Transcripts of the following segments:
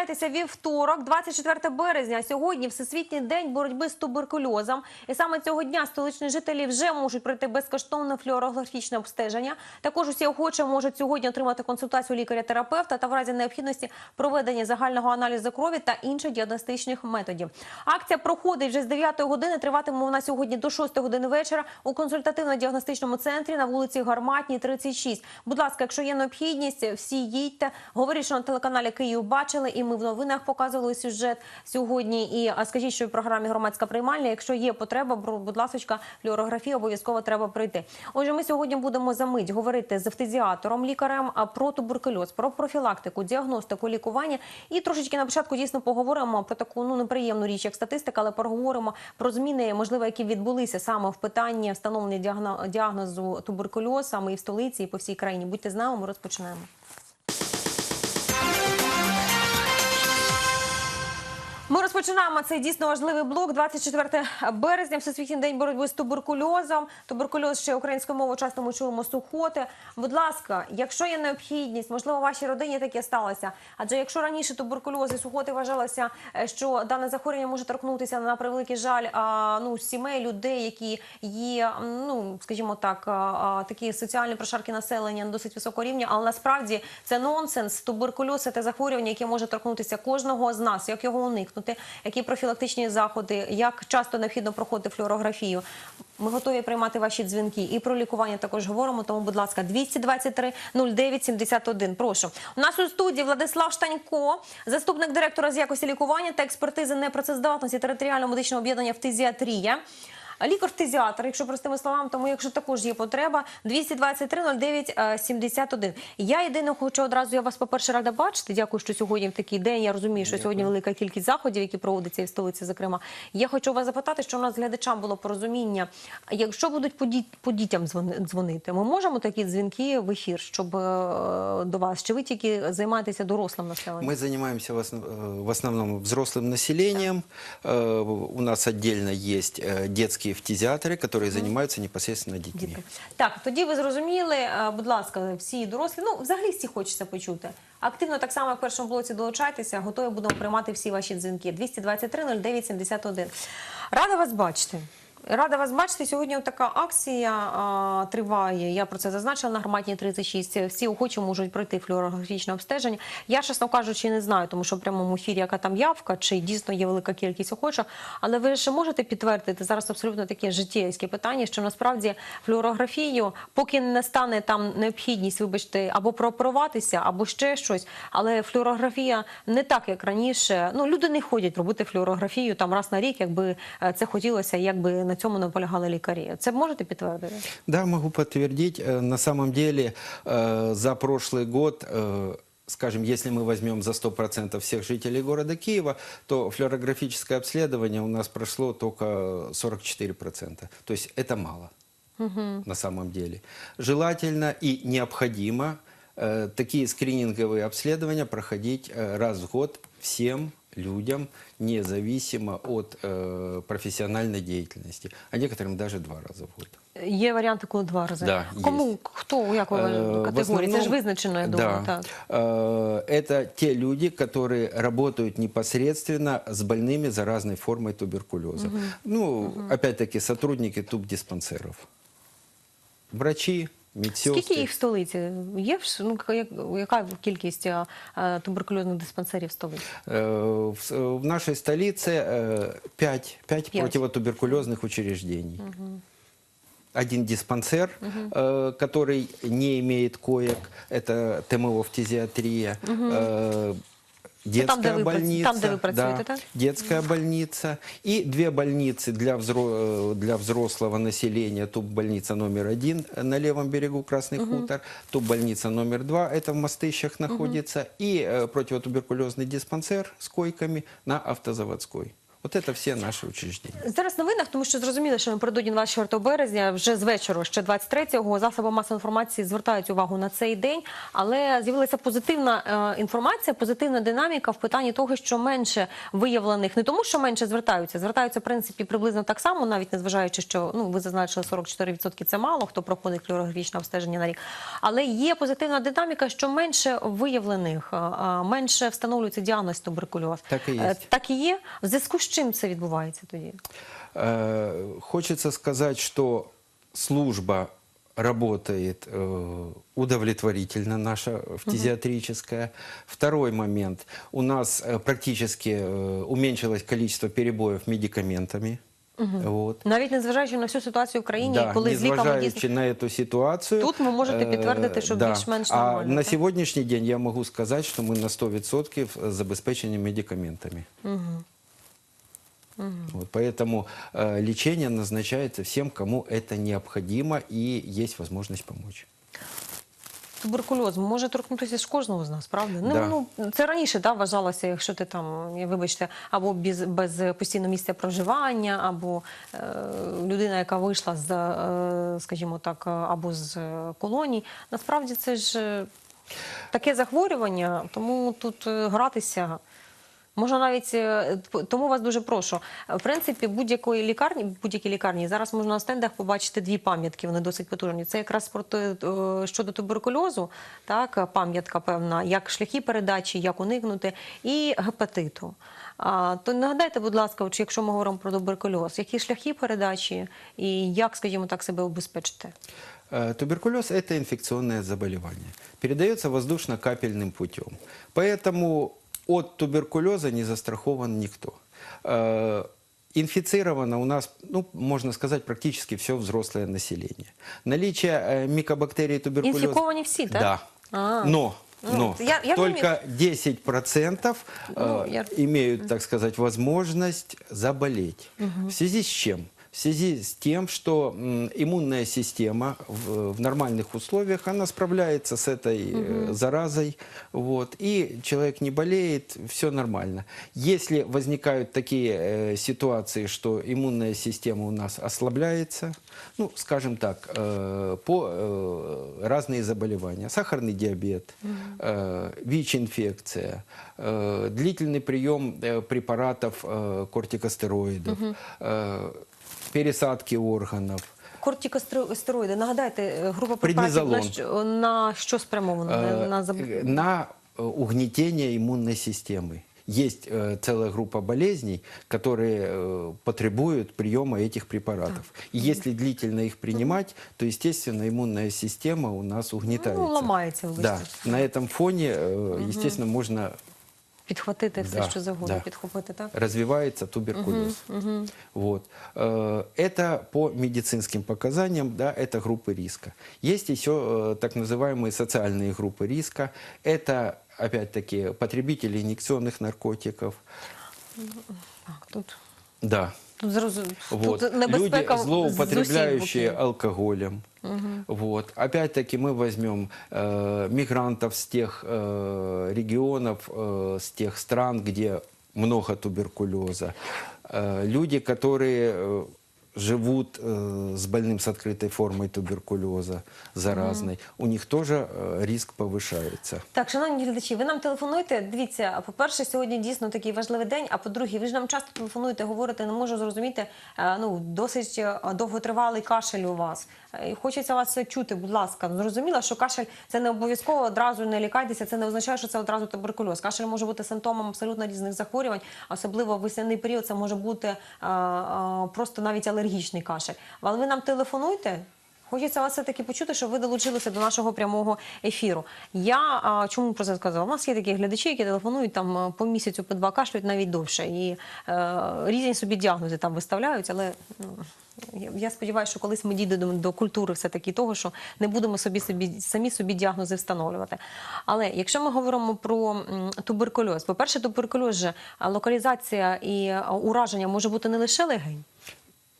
Прокидаєтеся вівторок, 24 березня. Сьогодні Всесвітній день боротьби з туберкульозом. І саме цього дня столичні жителі вже можуть пройти безкоштовне флюорографічне обстеження. Також усі охочі можуть сьогодні отримати консультацію лікаря-терапевта та в разі необхідності проведення загального аналізу крові та інших діагностичних методів. Акція проходить вже з 9 години. Триватиме вона сьогодні до 6 години вечора у консультативно-діагностичному центрі на вулиці Гарматній, 36. Будь ласка, якщо є необхідність, всі їдьте. Говоріть, що на телеканалі Київ бачили, і ми в новинах показували сюжет сьогодні. І скажіть, що в програмі громадська приймальня, якщо є потреба, будь ласка, флюорографію обов'язково треба пройти. Отже, ми сьогодні будемо за мить говорити з фтизіатором, лікарем про туберкульоз, про профілактику, діагностику, лікування. І трошечки на початку дійсно поговоримо про таку ну неприємну річ, як статистика, але поговоримо про зміни, можливо, які відбулися саме в питанні встановлення діагно- діагнозу туберкульоз, саме і в столиці, і по всій країні. Будьте з нами, ми розпочинаємо. Ми розпочинаємо цей дійсно важливий блок. 24 березня, Всесвітній день боротьби з туберкульозом. Туберкульоз ще українською мовою часто ми чуємо сухоти. Будь ласка, якщо є необхідність, можливо, вашій родині таке сталося. Адже якщо раніше туберкульоз і сухоти вважалося, е, що дане захворювання може торкнутися на превеликий жаль ну, сімей, людей, які є, ну скажімо так, такі соціальні прошарки населення на досить високого рівня, але насправді це нонсенс. Туберкульоз це захворювання, яке може торкнутися кожного з нас. Як його уникнути? Які профілактичні заходи, як часто необхідно проходити флюорографію? Ми готові приймати ваші дзвінки і про лікування також говоримо. Тому, будь ласка, 223 09 71. Прошу. У нас у студії Владислав Штанько, заступник директора з якості лікування та експертизи непрацездатності територіального медичного об'єднання «Фтизіатрія» Лікар-фтизіатр, якщо простими словами, тому якщо також є потреба, 223 09 е, 71. Я єдине хочу одразу, я вас, по-перше, рада бачити. Дякую, що сьогодні в такий день. Я розумію, що сьогодні велика кількість заходів, які проводяться і в столиці, зокрема. Я хочу вас запитати, що у нас з глядачам було порозуміння. Якщо будуть по, діт- по дітям дзвони- дзвонити, ми можемо такі дзвінки в ефір, щоб е, до вас? Чи ви тільки займаєтеся дорослим населенням? Мы занимаемся в основ- э, в основном взрослым населением. Э, У нас отдельно есть э, детские які займаються непосредственно детьми. Так, тоді ви зрозуміли, е, будь ласка, всі дорослі, ну взагалі всі хочеться почути. Активно так само як в першому блоці долучайтеся, готові будемо приймати всі ваші дзвінки. 223 09 71. Рада вас бачити. Рада вас бачити. Сьогодні така акція а, триває. Я про це зазначила на громадній 36. Всі охочі можуть пройти флюорографічне обстеження. Я, чесно кажучи, не знаю, тому що в прямому ефірі яка там явка, чи дійсно є велика кількість охочих. Але ви ж можете підтвердити зараз абсолютно таке життєвське питання, що насправді флюорографію, поки не стане там необхідність, вибачте, або прооперуватися, або ще щось. Але флюорографія не так, як раніше. Ну люди не ходять робити флюорографію там раз на рік, якби е, це хотілося, якби на цьому наполягали лікарі. Це можете підтвердити? Да, могу подтвердить. Э, На самом деле э, за прошлый год э, скажем, если мы возьмем за 100% всех жителей города Киева, то флюорографическое обследование у нас прошло только 44%. То есть это мало на самом деле. Желательно и необходимо э, такие скрининговые обследования проходить э, раз в год всем людям, независимо от э, профессиональной деятельности, а некоторым даже два раза в год. Є варіанти, коли два рази. Да, Кому є. хто у якої Э, в категорії? Це ж основном- визначено, я думаю. да, Так. Э, Это те люди, которые работают непосредственно с больными заразной формой туберкулеза. Ну, опять-таки, сотрудники тубдиспансеров. Врачи, медсестры. Скільки їх в столиці? Є в Ш- ну, як- яка кількість а, а, туберкульозних диспансерів в столиці? Э, В, с- в нашей столице э, пять, пять Пять. противотуберкулезных учреждений. Один диспансер, э, который не имеет коек, это ТМО фтизиатрия. э, Детская где вы прац- больница, там, где вы працюєте, да, так? детская больница и две больницы для, взро- э, для взрослого населения. Туб-больница номер один на левом берегу Красный хутор, туб-больница номер два, это в Мостыщах находится, и э, противотуберкулезный диспансер с койками на Автозаводской. Вот это все наши учреждения. Зараз в новинах, тому що зрозуміло, що напередодні 24 березня, вже з вечора, ще 23-го, засоби масової інформації звертають увагу на цей день. Але з'явилася позитивна е, інформація, позитивна динаміка в питанні того, що менше виявлених, не тому, що менше звертаються, звертаються в принципі приблизно так само, навіть незважаючи, що ну ви зазначили 44% це мало, хто проходить флюорографічне обстеження на рік. Але є позитивна динаміка, що менше виявлених, е, е, менше встановлюється діагноз туберкульоз. Так і є. Так і є. В зв'язку з чим це відбувається тоді? Э, Хочется сказать, что служба работает э, удовлетворительно наша фтизиатрическая. Второй момент. У нас э, практически э, уменьшилось количество перебоев медикаментами. Вот. Навіть незважаючи на всю ситуацію в країні, Да, коли з ліками незважаючи дійсно на эту ситуацию. Тут ви можете э, підтвердити, що да. більш-менш А нормально, на так? сегодняшний день я могу сказать, что мы на 100% забезпечены медикаментами. Вот, поэтому э, лечение назначается всем, кому это необходимо и есть возможность помочь. туберкульоз може торкнутися ж кожного з нас, правда? Да. Ну, ну це раніше да, вважалося, якщо ти там, я, вибачте, або без, без постійного місця проживання, або е, людина, яка вийшла з, е, скажімо так, е, або з е, колоній. Насправді це ж е, таке захворювання, тому тут е, гратися. Можна навіть е, п- тому вас дуже прошу. В принципі, будь-якої лікарні, будь-якій лікарні зараз можна на стендах побачити дві пам'ятки. Вони досить потужні. Це якраз проти е, щодо туберкульозу, так пам'ятка певна, як шляхи передачі, як уникнути, і гепатиту. А, то нагадайте, будь ласка, от якщо ми говоримо про туберкульоз, які шляхи передачі і як, скажімо так, себе убезпечити? Э, Туберкулез – это инфекционное заболевание. Передается воздушно-капельным путем. Поэтому от туберкулеза не застрахован никто. Э, Инфицировано у нас, ну, можно сказать, практически все взрослое население. Наличие э, микобактерий туберкулеза... Інфіковані всі, так? Да. А. Но, Ну, но я- я только понимаю. 10% Ну, э, я- имеют, так сказать, возможность заболеть. В связи с чем? В связи с тем, что м, иммунная система в, в нормальных условиях, она справляется с этой э, заразой, вот, и человек не болеет, все нормально. Если возникают такие э, ситуации, что иммунная система у нас ослабляется, ну, скажем так, э, по э, разные заболевания, сахарный диабет, э, ВИЧ-инфекция, э, длительный прием э, препаратов э, кортикостероидов, э, пересадки органов. Кортикостероїди, нагадайте, е, група препаратів на Преднізолон. що, на що спрямовано? На, Э, на заб... э, на э, угнетение иммунной системы. Есть э, целая группа болезней, которые э, потребуют приема этих препаратов. И если длительно их принимать, то, естественно, иммунная система у нас угнетается. Ну, ломается, выбачте. Да, на этом фоне, э, естественно, можно Підхватити все, Да, що завгодно, да. підхопити, так? развивается туберкулез. Вот. Э, Это по медицинским показаниям, да, это группы риска. Есть еще э, так называемые социальные группы риска. Это, опять-таки, потребители инъекционных наркотиков. Так, тут, Да. тут, зрозу... Вот. тут Люди, злоупотребляющие алкоголем. Вот. Опять-таки мы возьмем э, мигрантов с тех э, регионов, э, с тех стран, где много туберкулеза. Э, люди, которые э, живут э, с больным с открытой формой туберкулеза заразной, у них тоже э, риск повышается. Так, шановні глядачі, ви нам телефонуєте. Дивіться, по-перше, сьогодні дійсно такий важливий день. А по-друге, ви ж нам часто телефонуєте, говорите, не можу зрозуміти. е, Ну досить е, довготривалий кашель у вас. Е, і Хочеться вас це чути, будь ласка. Ну, Зрозуміло, що кашель це не обов'язково одразу не лікайтеся. Це не означає, що це одразу туберкульоз. Кашель може бути симптомом абсолютно різних захворювань, особливо в весняний період. Це може бути е, е, просто навіть алергічний кашель. Але ви нам телефонуйте. Хочеться вас все-таки почути, що ви долучилися до нашого прямого ефіру. Я а, чому про це сказала? У нас є такі глядачі, які телефонують там по місяцю, по два кашлюють навіть довше. І е, різні собі діагнози там виставляють, але ну, я- сподіваюся, що колись ми дійдемо до культури все-таки того, що не будемо собі, собі самі собі діагнози встановлювати. Але якщо ми говоримо про туберкульоз, по-перше, туберкульоз же локалізація і ураження може бути не лише легень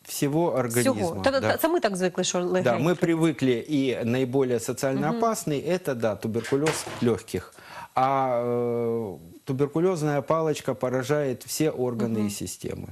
Всего организма. Всього. Та- та- да. Це ми так звикли, що легень. Да, мы привыкли, и наиболее социально опасный это, да, туберкулез легких. А э, туберкулезная палочка поражает все органы и системы.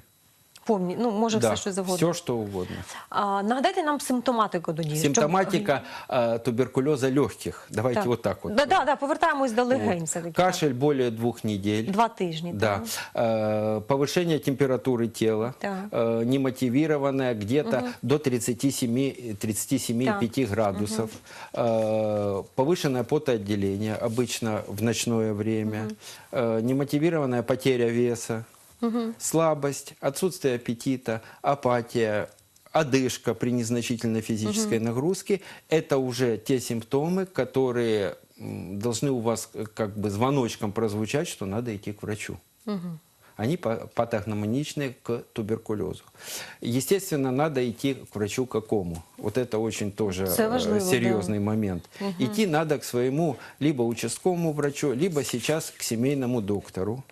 Повні, ну може да, все що завгодно. все что угодно. А, нагадайте нам симптоматику тоді. щоб- Симптоматика э, туберкулеза легких. Давайте Так. вот так вот. Да, да, да, повертаємось до легень Вот. все-таки. Кашель более двух недель. Два тижні. Да. так. Э, повышение температуры тела, Так. э, немотивированное где-то до 37-5 градусов. Э, повышенное потоотделение, обычно в ночное время. Э, немотивированная потеря веса. Слабость, отсутствие аппетита, апатия, одышка при незначительной физической нагрузке – это уже те симптомы, которые должны у вас э, как бы звоночком прозвучать, что надо идти к врачу. Они па- патогномоничны к туберкулезу. Естественно, надо идти к врачу какому. Вот это очень тоже Це э, важливо, серьезный момент. Идти надо к своему либо участковому врачу, либо сейчас к семейному доктору.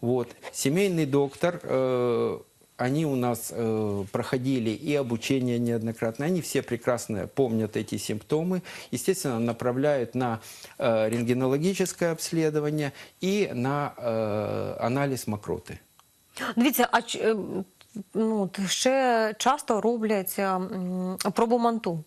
Вот. Семейный доктор, э, они у нас э, проходили и обучение неоднократно, они все прекрасно помнят эти симптомы, естественно, направляют на э, рентгенологическое обследование и на э, анализ мокроты. Дивіться, а ч- е, ну, от ще часто роблять м, пробу манту.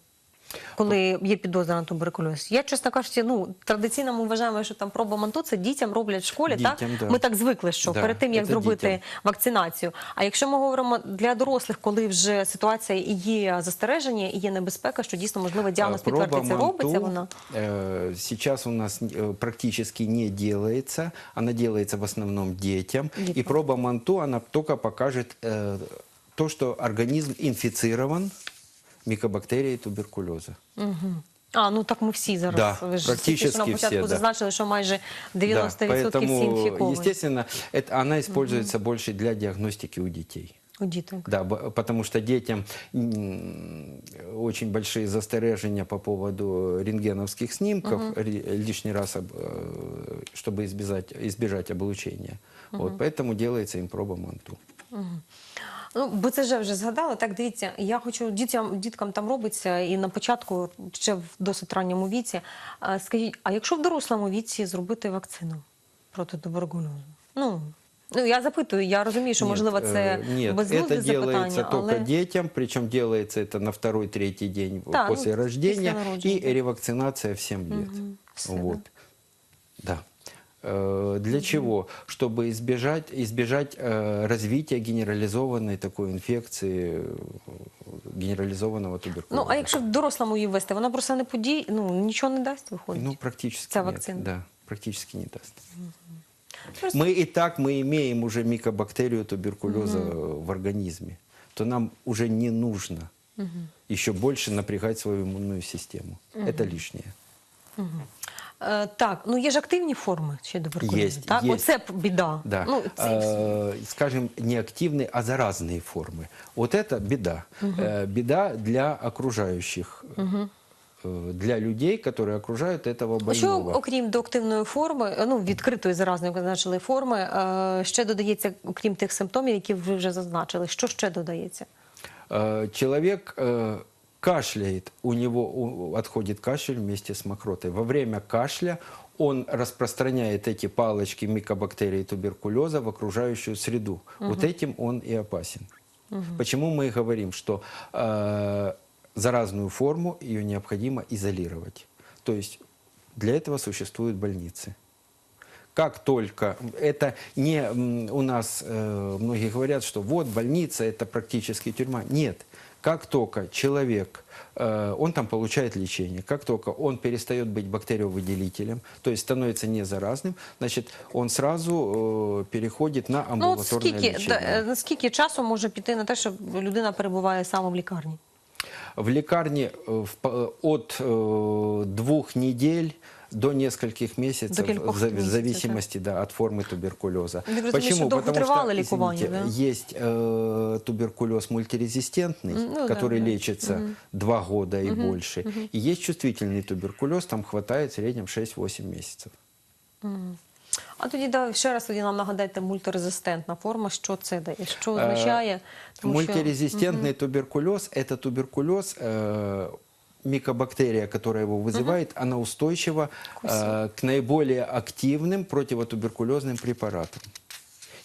Коли є підозра на туберкульоз. Я, чесно кажучи, ну традиційно ми вважаємо, що там проба манту це дітям роблять в школі. Дітям, так да. ми так звикли, що Да, перед тим як це зробити дітям. вакцинацію. А якщо ми говоримо для дорослих, коли вже ситуація і є застереження, і є небезпека, що дійсно можливо діагноз А, проба підтвердиться, Манту, робиться вона. э, сейчас у нас э, практически не делается. Она делается в основном детям. Детям. И проба Манту, она только покажет э, то, что организм инфицирован микобактерией туберкулеза. А, ну так ми всі зараз. Да, Ви ж практично тільки що на початку всі, да. зазначили, що майже 90% Да, всі поэтому, інфіковані естественно, это, она используется больше для диагностики у детей. у діток. Да, б- потому что детям м, очень большие застережения по поводу рентгеновских снимков ри- лишний раз, об- э, чтобы избежать, избежать облучения. Вот, поэтому делается им проба МАНТУ. Ну, бо це вже вже згадали. Так, дивіться, я хочу дітям, діткам там робиться і на початку, ще в досить ранньому віці. А, Скажіть, а якщо в дорослому віці зробити вакцину проти туберкульозу? Ну, ну я запитую, я розумію, що можливо Нет, це э, нет, безглузде это делается запитання, только але детям, причем делается это на второй-третий день Да, ну, после рождения после народжения, и да. ревакцинация в 7 лет. Все, вот. Да. Э, Для чего? Чтобы избежать, избежать э, развития генерализованной такой инфекции, э, генерализованного туберкулеза. ну а якщо в дорослому її ввести, вона просто не подій, ну нічого не дасть, виходить. Ну, практически Ця нет. вакцина? Да, практически не даст. Просто- Мы и так мы имеем уже микобактерию туберкулеза в организме, то нам уже не нужно еще больше напрягать свою иммунную систему. Это лишнее. Е, так, ну є ж активні форми ще туберкульозу, Єсть, так? єсть. Оце б біда. Да. Ну, це... Э, скажем, не активные, а заразные формы. Вот это беда. Э, беда для окружающих, э, для людей, которые окружают этого Що, больного. окрім до активної форми, е, ну відкритої заразної, як ви зазначили, форми, е, ще додається, окрім тих симптомів, які ви вже зазначили. Що ще додається? Э, Человек э, кашляет, у него отходит кашель вместе с мокротой. Во время кашля он распространяет эти палочки микобактерий туберкулеза в окружающую среду. Вот этим он и опасен. Почему мы и говорим, что э, заразную форму ее необходимо изолировать. То есть для этого существуют больницы. Как только это не у нас э, многие говорят, что вот больница это практически тюрьма. Нет. Как только человек, э, он там получает лечение, как только он перестает быть бактериовыделителем, то есть становится не заразным, значит, он сразу э, переходит на Ну, от амбулаторное скільки, лечение. да, е, скільки часу може піти на те, що людина перебуває саме в лікарні? В лекарне э, в по- от э, двух недель до нескольких месяцев, До кількох в зав- в місяців, зависимости да, от формы туберкулеза. Я так розумію, що довготривале лікування, да? есть э, туберкулез мультирезистентный, М, ну да, который да. лечится два года и больше. И есть чувствительный туберкулез, там хватает в среднем 6-8 месяцев. А тоді да, ще раз тоді нам нагадайте мультирезистентна форма, що це дає, що Е, означає? Тому що- Мультирезистентный туберкулез – это туберкулез, э, микобактерия, которая его вызывает, она устойчива э, к наиболее активным противотуберкулезным препаратам.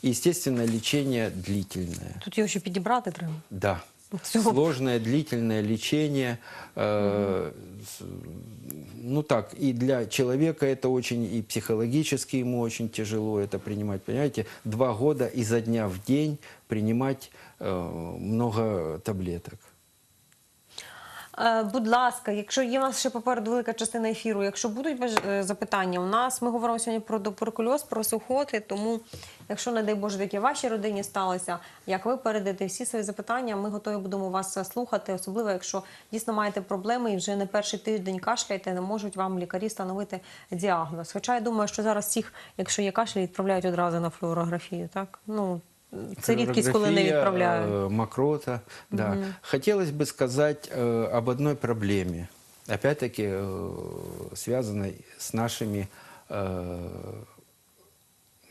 И, естественно, лечение длительное. Тут його ще підібрати треба. Да. Сложное, длительное лечение. э, Ну так, и для человека это очень, и психологически ему очень тяжело это принимать. Понимаете, два года изо дня в день принимать э, много таблеток. Е, Будь ласка, якщо є у нас ще попереду велика частина ефіру, якщо будуть е, запитання, у нас ми говоримо сьогодні про туберкульоз, про сухоти. Тому, якщо не дай Боже, таке вашій родині сталося, як ви передаєте всі свої запитання, ми готові будемо вас е, слухати, особливо якщо дійсно маєте проблеми і вже не перший тиждень кашляєте, не можуть вам лікарі встановити діагноз. Хоча я думаю, що зараз всіх, якщо є кашель, відправляють одразу на флюорографію. Так ну це рідкість, коли не Флюорография, відправляють. э, мокрота, да. Хотелось бы сказать э, об одной проблеме, опять-таки э, связанной с нашими э,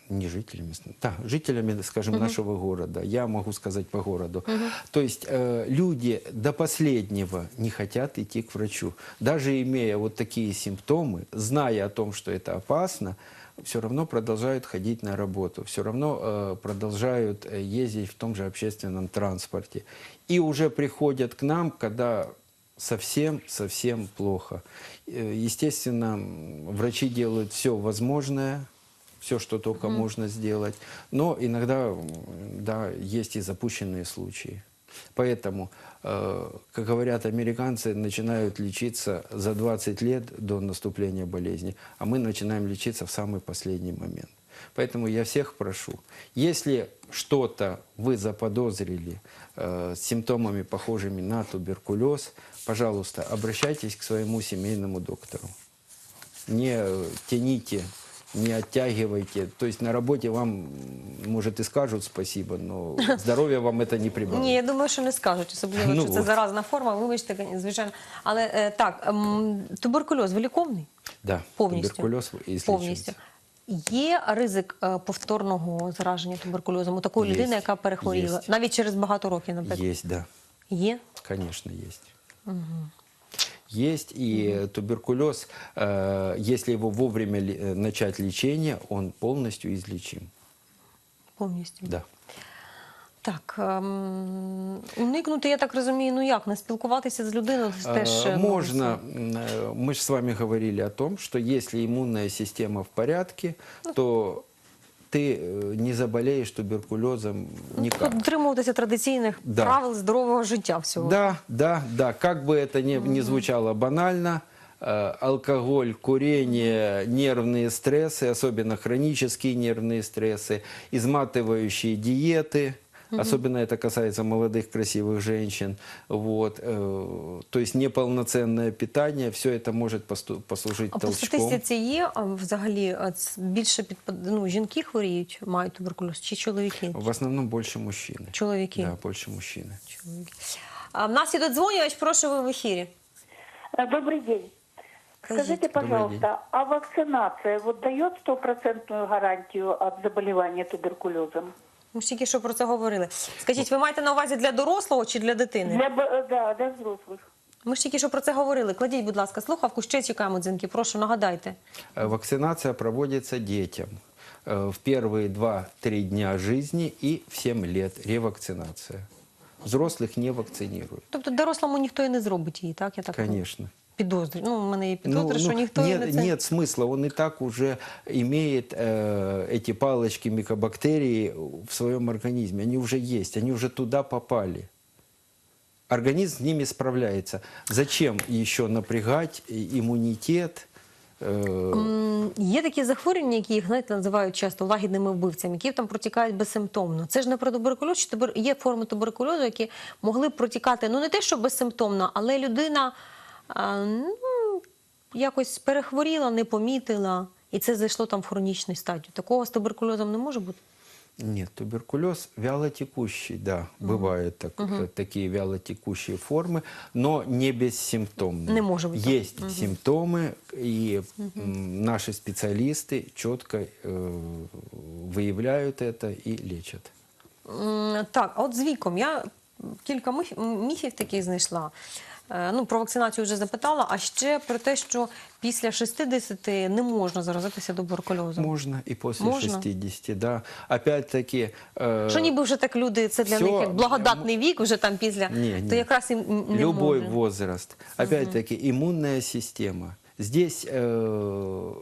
не жителями, с- да, жителями, скажем, нашего города. Я могу сказать по городу. То есть э, люди до последнего не хотят идти к врачу. Даже имея вот такие симптомы, зная о том, что это опасно, все равно продолжают ходить на работу, все равно э, продолжают э, ездить в том же общественном транспорте. И уже приходят к нам, когда совсем-совсем плохо. Э, Естественно, м, врачи делают все возможное, все, что только можно сделать. Но иногда, м, да, есть и запущенные случаи. Поэтому, э, как говорят американцы, начинают лечиться за 20 лет до наступления болезни, а мы начинаем лечиться в самый последний момент. Поэтому я всех прошу, если что-то вы заподозрили э, с симптомами, похожими на туберкулез, пожалуйста, обращайтесь к своему семейному доктору не э, тяните, не оттягивайте. То есть на работе вам, может, и скажут спасибо, но здоровья вам это не прибавит. Ні, я думаю, що не скажуть, особливо, Ну, що це от. заразна форма. Вибачте, звичайно. Але е, так, ем, туберкульоз виліковний? Да, Повністю. туберкулез излечивается. Є ризик е, повторного зараження туберкульозом у такої Є. людини, яка перехворіла, Є. навіть через багато років, наприклад. Есть, да, Є? конечно, есть Есть, и туберкулез, э, если его вовремя ли- э, начать лечение, он полностью излечим. Повністю. Да. Так, ем, уникнути, я так розумію, ну як, не спілкуватися з людиною, це теж... Э, е, ну, Можно, м, э, мы же с вами говорили о том, что если иммунная система в порядке, то ты э, не заболеешь туберкулезом никак. Дотримуватися традиційних Да. правил здорового життя всього. Да, да, да. Как бы это ни, ни звучало банально, э, алкоголь, курение, нервные стрессы, особенно хронические нервные стрессы, изматывающие диеты, особенно это касается молодых красивых женщин, вот, э, то есть неполноценное питание, все это может посту- послужить А по толчком. статистиці є а, взагалі а, ц- більше під ну, жінки хворіють, мають туберкульоз, чи чоловіки? В основном больше мужчины. Чоловіки. Да, больше мужчины. Чоловіки. А в нас є додзвонювач, прошу ви в ефірі. Э, Добрый день. Скажите, Добрый пожалуйста, а вакцинация вот дает стопроцентную гарантию от заболевания туберкулезом? Ми ж тільки що про це говорили. Скажіть, ви маєте на увазі для дорослого чи для дитини? Для, б- э, да, для взрослых. Ми ж тільки що про це говорили. Кладіть, будь ласка, слухавку, ще чекаємо дзвінки. Прошу, нагадайте. Э, Вакцинация проводится детям э, в первые 2-3 дня жизни и в 7 лет ревакцинация. Взрослых не вакцинируют, Тобто дорослому ніхто і не зробить її, так? Я так конечно. підозрюю. Ну, у мене є підозри, що ніхто і нет, не це... нет смысла, он и так уже имеет э, эти палочки микобактерий в своем организме. Они уже есть, они уже туда попали. Организм с ними справляется. Зачем еще напрягать и- иммунитет? Э, М, Є такі захворювання, які їх знаєте, називають часто лагідними вбивцями, які там протікають безсимптомно. Це ж не про туберкульоз, чи тубер... є форми туберкульозу, які могли б протікати ну не те, що безсимптомно, але людина а, ну, якось перехворіла, не помітила, і це зайшло там в хронічну стадію. Такого з туберкульозом не може бути. Нет, туберкулез вялотекущий, да, бывают так, э, такие вялотекущие формы, но не бессимптомные. Не может быть так. Есть симптомы, и м, наши специалисты четко э, выявляют это и лечат. М, Так, а от з віком я кілька міф- міфів таких знайшла. Е, Ну, про вакцинацію вже запитала, а ще про те, що після 60 не можна заразитися туберкульозом. Можно и после Можно? 60, да. Опять-таки... э, Що ніби вже так люди, це для всьо, них як благодатний вік, вже там після, Не, то не. якраз і м- не Любой може. возраст. Опять-таки, иммунная система. Здесь э,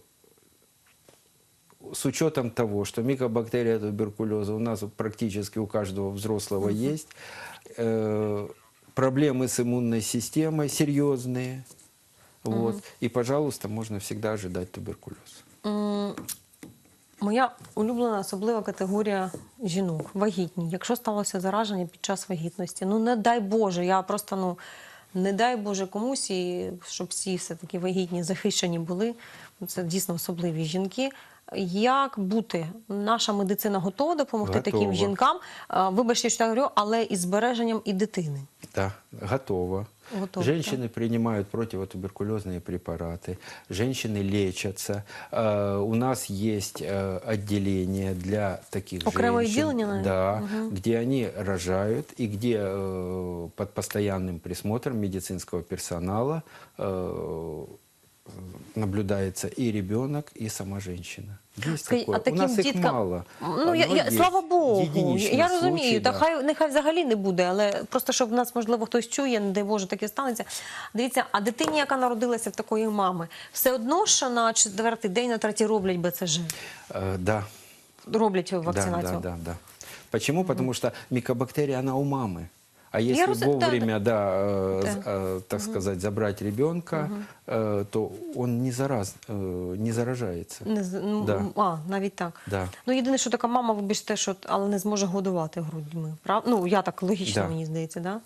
с учетом того, что микобактерия туберкулеза у нас практически у каждого взрослого есть, э, проблемы с иммунной системой серьезные. Вот. И, пожалуйста, можно всегда ожидать туберкулез. Моя улюблена особлива категорія жінок вагітні. Якщо сталося зараження під час вагітності, ну не дай Боже, я просто ну не дай Боже комусь, і щоб всі все-таки вагітні захищені були. Це дійсно особливі жінки. Як бути? Наша медицина готова допомогти Готова. таким жінкам? А, Вибачте, що я говорю, але із збереженням і дитини. Да, готово. Готово, Женщины принимают противотуберкулезные препараты, женщины лечатся. Э, У нас есть э, отделение для таких Окремое женщин, отделение, наверное? да, где они рожают и где э, под постоянным присмотром медицинского персонала э, наблюдается и ребенок, и сама женщина. Есть Скажіть, такое. а таким У нас их діткам мало. ну я, но я есть слава Богу, единичные я розумію. случаи, Та да. хай нехай взагалі не буде, але просто щоб в нас можливо хтось чує, не дай Боже, таке станеться. Дивіться, а дитині, яка народилася в такої мами, все одно, що на четвертий день, на третій роблять БЦЖ, Э, Да, роблять вакцинацію. Да, да, да, да. Почему? Потому что микобактерия, она у мамы. А если раз- да, вовремя, да, э, Да. з- э, так сказать, забрать ребенка, э, то он не, зараз, э, не заражается. Не з- ну, Да. А, навіть так. Да. Ну, єдине, що така мама, вибачте, що але не зможе годувати грудьми. Прав? Ну, я так логічно, Да. мені здається, да?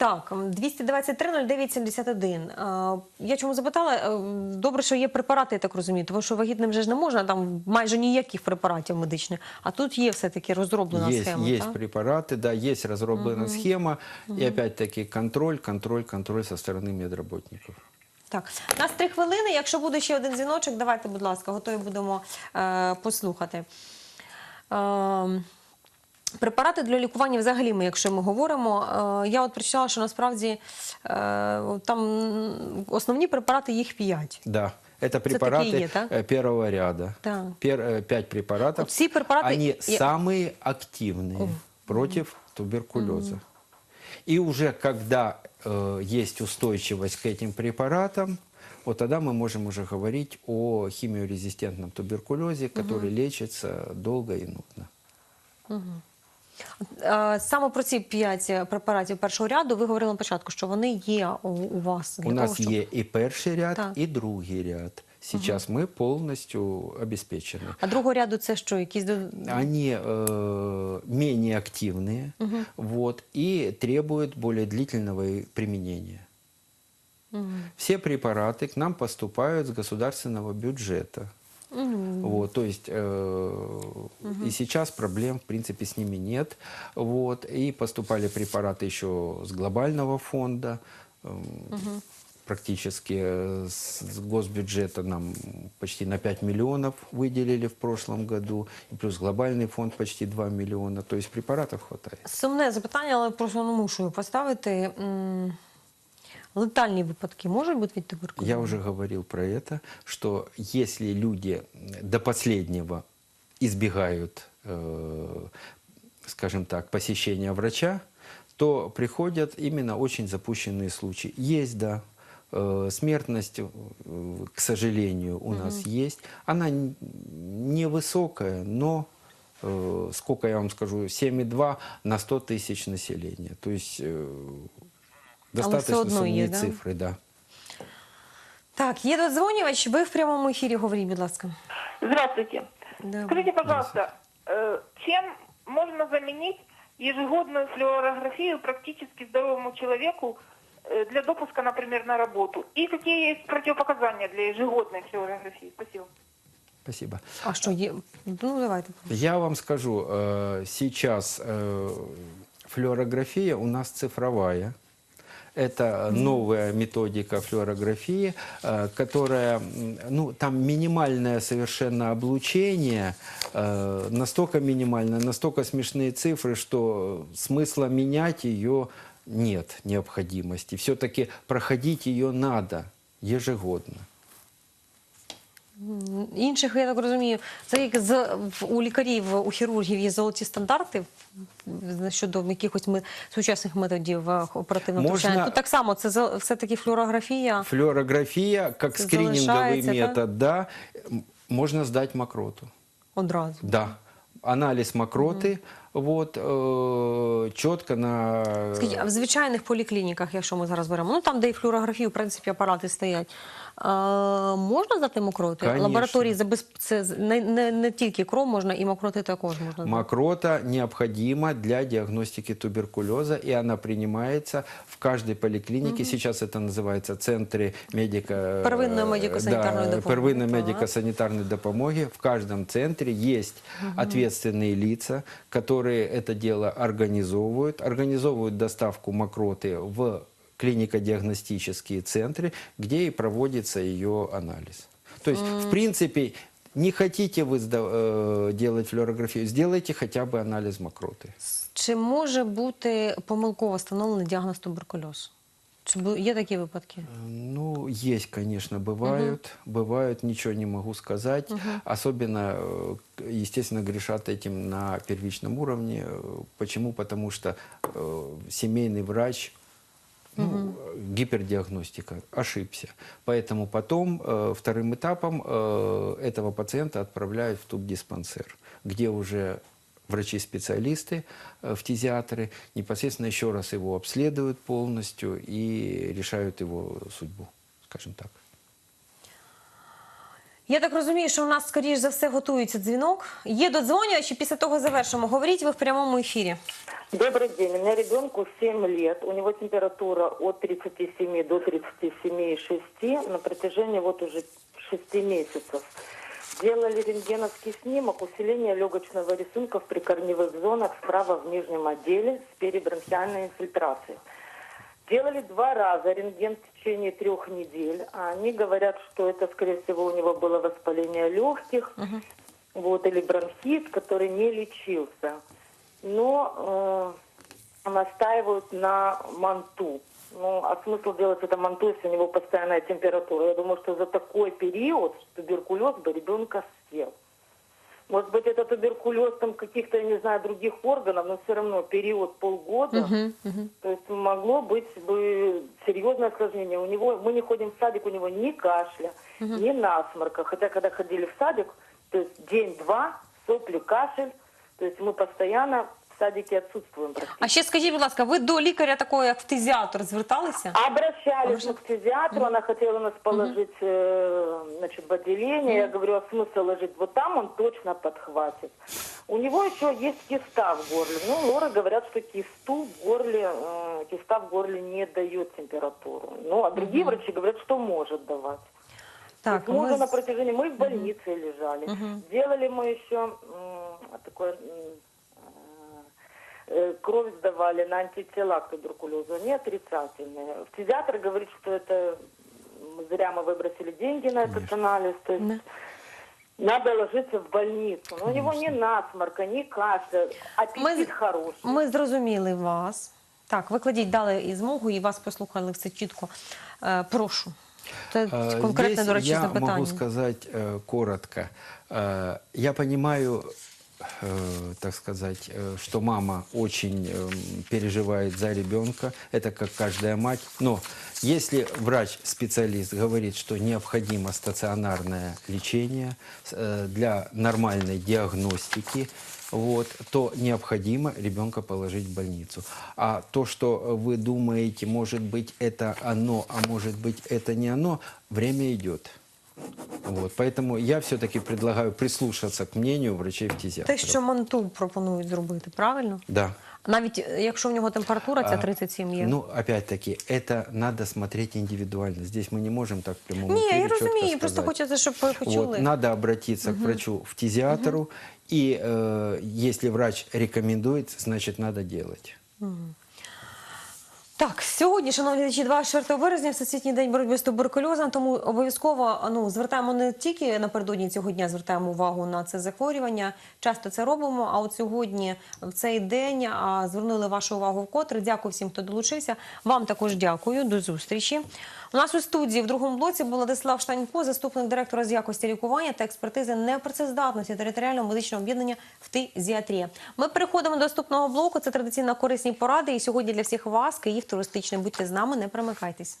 Так, 223-09-71. Е, Я чому запитала? Е, Добре, що є препарати, я так розумію, тому що вагітним вже ж не можна, там майже ніяких препаратів медичних, а тут є все-таки розроблена Есть, схема. есть так? препараты, да, есть разработана схема, и опять-таки контроль, контроль, контроль со стороны медработников. Так, у нас три хвилини. Якщо буде ще один дзвіночок, давайте, будь ласка, готові будемо е, послухати. Е, Препарати для лікування взагалі, ми, якщо ми говоримо, е, я от прочитала, що насправді е, там м, основні препарати їх п'ять. Да, это такие препараты есть, да? э, первого ряда. Да. Пер- э, пять препаратов. Вот все препараты- Они я- самые активные против туберкулеза. И уже когда э, есть устойчивость к этим препаратам, вот тогда мы можем уже говорить о химиорезистентном туберкулезе, который лечится долго и нудно. Е, Саме про ці п'ять препаратів першого ряду ви говорили на початку, що вони є у, у вас для У того, нас щоб... есть и перший ряд, Так. и другий ряд. Сейчас мы полностью обеспечены. А другого ряду це що? Якісь до- Они э, менее активные вот, и требуют более длительного и применения. Все препараты к нам поступают с государственного бюджета. Вот, то есть э, и сейчас проблем в принципе с ними нет. Вот, и поступали препараты еще с глобального фонда. эм, Практически э, с с госбюджета нам почти на 5 миллионов выделили в прошлом году. И плюс глобальный фонд почти 2 миллиона. То есть препаратов хватает. Сумне запитання, але просто ну, мушу його поставити. М, Летальні випадки можуть бути від туберкульозу? Я уже говорил про это, что если люди до последнего избегают, э, скажем так, посещения врача, то приходят именно очень запущенные случаи. Есть, да, э, смертность, э, к сожалению, у нас есть. Она невысокая, но э, сколько я вам скажу, 7,2 на 100 тысяч населения. То есть э, достаточно одно сумные есть, да? цифры, да. Так, є додзвонювач, ви в прямому ефірі говоріть, будь ласка. Здравствуйте. Да. Скажите, пожалуйста, э, чем можно заменить ежегодную флюорографию практически здоровому человеку э, для допуска, например, на работу? И какие есть противопоказания для ежегодной флюорографии? Спасибо. Спасибо. А що є? Ну, давайте. Я вам скажу, э, сейчас э, флюорография у нас цифровая. Это новая методика флюорографии, э, которая, м, ну, там минимальное совершенно облучение, э, настолько минимальное, настолько смешные цифры, что смысла менять ее нет необходимости. Все-таки проходить ее надо ежегодно. Інших, я так розумію, це як з, в- у лікарів, у хірургів є золоті стандарти в- щодо якихось ми, сучасних методів е, оперативного Можна- втручання. Тут так само, це за- все-таки флюорографія. Флюорография, как Это скрининговый залишается, да? метод, да, м, можно сдать мокроту. Одразу. Да. Анализ мокроты, вот, э, четко на... Скажіть, а в звичайних поліклініках, якщо ми зараз беремо, ну там, де і флюорографії, в принципі, апарати стоять, е, можна здати мокроти? Конечно. Лабораторії забез... це з- не, не, не тільки кров можна, і мокроти також можна. здати. Мокрота необходима для диагностики туберкулеза, и она принимается в каждой поликлинике. Сейчас это называется центры медико... Первинної медико-санітарної да, допомоги, первинной так. медико-санитарной допомоги. В каждом центре есть ответственные лица, которые это дело организовывают, организовывают доставку мокроты в клинико-диагностические центры, где и проводится ее анализ. То есть, в принципе, не хотите вы сда- э, делать флюорографию, сделайте хотя бы анализ мокроты. Чи може бути помилково встановлений діагноз туберкульоз? Чи бу- є такі випадки? Э, Ну, есть, конечно, бывают. Бывают, ничего не могу сказать. Особенно, э, к- естественно, грешат этим на первичном уровне. Э, Почему? Потому что э, семейный врач, ну, гипердиагностика, ошибся. Поэтому потом э, вторым этапом э, этого пациента отправляют в тубдиспансер, где уже врачи-специалисты, э, фтизиатры непосредственно еще раз его обследуют полностью и решают его судьбу, скажем так. Я так розумію, що у нас, скоріш за все, готується дзвінок. Є додзвонювачі, після того завершимо. Говоріть ви в прямому ефірі. Добрый день. У меня ребенку 7 лет. У него температура от 37 до 37,6 на протяжении вот уже 6 месяцев. Делали рентгеновский снимок усиления легочного рисунка в прикорневых зонах справа в нижнем отделе с перебронхиальной инфильтрацией. Делали два раза рентген в течение трех недель. А Они говорят, что это, скорее всего, у него было воспаление легких, вот, или бронхит, который не лечился. Но э, настаивают на манту. Ну, а смысл делать это манту, если у него постоянная температура? Я думаю, что за такой период туберкулез бы ребенка съел. Может быть, это туберкулез там каких-то, я не знаю, других органов, но все равно период полгода. То есть могло быть бы серьезное осложнение. У него, мы не ходим в садик, у него ни кашля, ни насморка. Хотя, когда ходили в садик, то есть день-два, сопли, кашель. То есть мы постоянно в садике отсутствуем практически. А ще скажіть, будь ласка, ви до лікаря такого, як фтизіатр, зверталися? Обращались мы к фтизиатру, она хотела нас положить э, значит, в отделение. Я говорю, а смысл ложить вот там, он точно подхватит. У него еще есть киста в горле. Ну, лоры говорят, что кисту в горле, э, киста в горле не дает температуру. Ну, а другие врачи говорят, что может давать. Так, То есть мы ми уже на з- протяжении, мы в больнице лежали. Делали мы еще м, такое, м, э, кровь сдавали на антитела к туберкулезу, они отрицательные. Фтизиатр говорит, что это м, зря мы выбросили деньги на этот анализ, то есть Да. надо ложиться в больницу. Но у него ни насморка, ни кашля, аппетит Ми, хороший. ми зрозуміли вас. Так, викладіть, дали і змогу, і вас послухали все чітко. Е, прошу. Це Э, конкретне, здесь до речі, я запитання. могу сказать э, коротко. Э, я понимаю, э, так сказать, э, что мама очень э, переживает за ребенка. Это как каждая мать. Но если врач-специалист говорит, что необходимо стационарное лечение э, для нормальной диагностики, вот, то необходимо ребенка положить в больницу. А то, что вы думаете, может быть, это оно, а может быть, это не оно, время идет. Вот, поэтому я все-таки предлагаю прислушаться к мнению врачей-фтизиатров. Те, що манту пропонують зробити, правильно? Да. Навіть е, якщо в нього температура ця А, 37 є. Ну, опять-таки, это надо смотреть индивидуально. Здесь мы не можем так в прямом Ні, эфире я четко розумію, просто сказать. хочеться, щоб ви почули. Вот, надо обратиться к врачу-фтизиатру, и э, если врач рекомендует, значит, надо делать. Так, сьогодні, шановні глядачі, 24 березня, Всесвітній день боротьби з туберкульозом, тому обов'язково ну, звертаємо не тільки напередодні цього дня, звертаємо увагу на це захворювання. Часто це робимо. А от сьогодні, в цей день, звернули вашу увагу вкотре. Дякую всім, хто долучився. Вам також дякую. До зустрічі. У нас у студії в другому блоці Владислав Штанько, заступник директора з якості лікування та експертизи непрацездатності територіального медичного об'єднання в «Фтизіатрія». Ми переходимо до наступного блоку. Це традиційно корисні поради. І сьогодні для всіх вас Київ туристичний. Будьте з нами, не примикайтесь.